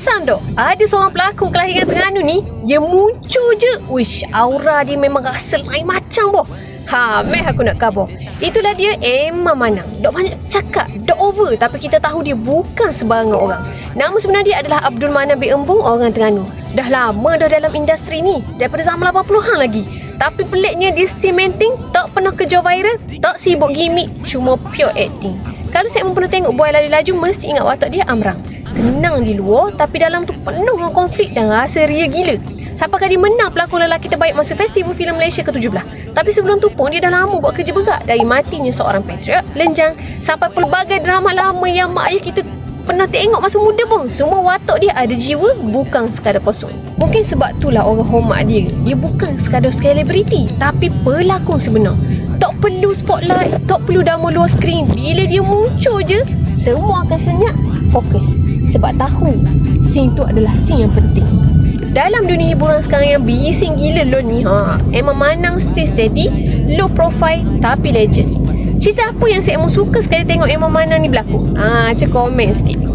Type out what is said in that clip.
perasan tak? Ada seorang pelakon kelahiran Terengganu ni, dia muncul je. Wish, aura dia memang rasa lain macam boh. Ha, meh aku nak khabar. Itulah dia Emma Manang. Dok banyak cakap, dok over. Tapi kita tahu dia bukan sebarangan orang. Nama sebenar dia adalah Abdul Manan bin Embung, orang Terengganu. Dah lama dah dalam industri ni. Daripada zaman 80-an lagi. Tapi peliknya dia still maintain, tak pernah kerja viral, tak sibuk gimmick, cuma pure acting. Kalau saya pernah tengok boy laju-laju, mesti ingat watak dia Amrang. Tenang di luar, tapi dalam tu penuh dengan konflik dan rasa ria gila. Sampai kali menang pelakon lelaki terbaik masa Festival Filem Malaysia ke-17. Tapi sebelum tu pun dia dah lama buat kerja berat. Dari matinya seorang patriot, lenjang, sampai pelbagai drama lama yang mak ayah kita pernah tengok masa muda pun. Semua watak dia ada jiwa, bukan sekadar kosong. Mungkin sebab itulah orang hormat dia. Dia bukan sekadar selebriti, tapi pelakon sebenar. Tak perlu spotlight, tak perlu dama luar skrin. Bila dia muncul je, semua akan senyap, fokus. Sebab tahu, scene tu adalah scene yang penting. Dalam dunia hiburan sekarang yang bising gila lo ni ha. Emma Manang stay steady, low profile tapi legend. Cerita apa yang saya emang suka sekali tengok Emma Manang ni berlakon? Ha, cek komen sikit.